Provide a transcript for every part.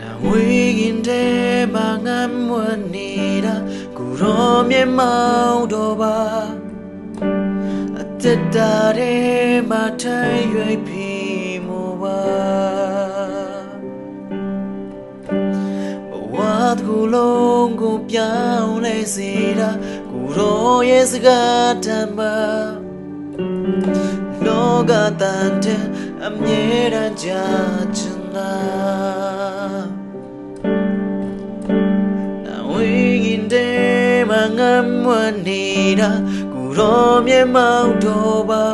နာဝေးရင်တဲဘာငမ်းမွနေတာကိုရောမြမောင်းတော့ပါအသက်တာထဲမှာထိုင်ရွေပြီမောပါဘဝတစ်ခုလုံးကိုပြောင်းလဲစေတာကိုရောရဲ့စကားတမ်းပါလောကတန်တဲ့အမြဲတမ်းကြာချင်တာ ဝိငင်တဲ့မငမ်းမွနေတာကိုရောမြတ်မောင်တော်ပါ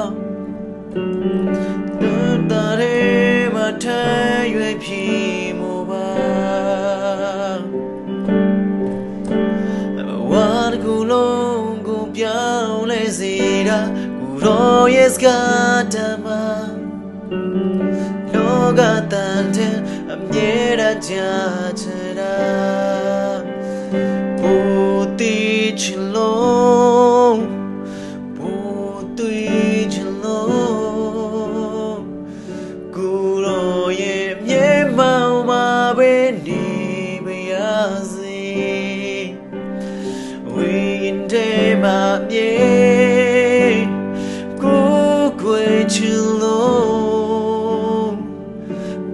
တန်တာရဲမထိုင်ရွယ်ပြီမောပါဝါရကူလုံးကိုပြောင်းလဲစေတာကိုရောရဲ့စကားတမ်းမှာလောကတန်တဲ့အမြဲတမ်းကြာချင်တာ不对 chilo po tui chilo kuro ye mye mau ma be ni be ya si we in de ma mye ku kwe chilo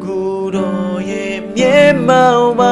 kuro ye mye mau ma